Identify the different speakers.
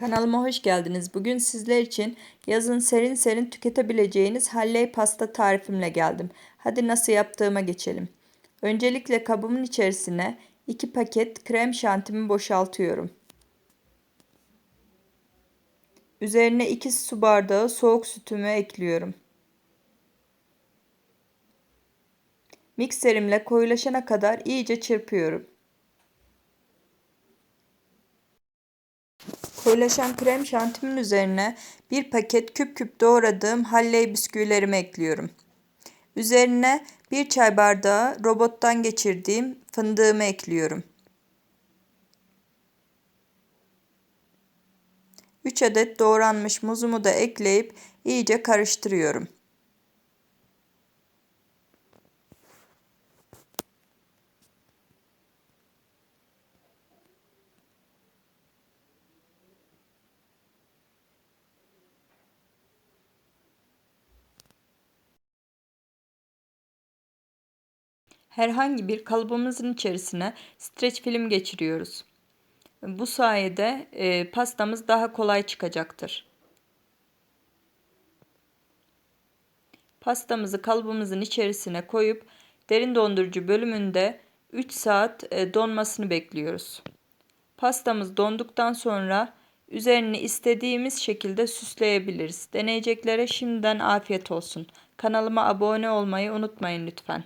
Speaker 1: Kanalıma hoş geldiniz. Bugün sizler için yazın serin serin tüketebileceğiniz halley pasta tarifimle geldim. Hadi nasıl yaptığıma geçelim. Öncelikle kabımın içerisine 2 paket krem şantimi boşaltıyorum. Üzerine 2 su bardağı soğuk sütümü ekliyorum. Mikserimle koyulaşana kadar iyice çırpıyorum. Koyulaşan krem şantimin üzerine bir paket küp küp doğradığım halley bisküvilerimi ekliyorum. Üzerine bir çay bardağı robottan geçirdiğim fındığımı ekliyorum. 3 adet doğranmış muzumu da ekleyip iyice karıştırıyorum. Herhangi bir kalıbımızın içerisine streç film geçiriyoruz. Bu sayede e, pastamız daha kolay çıkacaktır. Pastamızı kalıbımızın içerisine koyup derin dondurucu bölümünde 3 saat e, donmasını bekliyoruz. Pastamız donduktan sonra üzerini istediğimiz şekilde süsleyebiliriz. Deneyeceklere şimdiden afiyet olsun. Kanalıma abone olmayı unutmayın lütfen.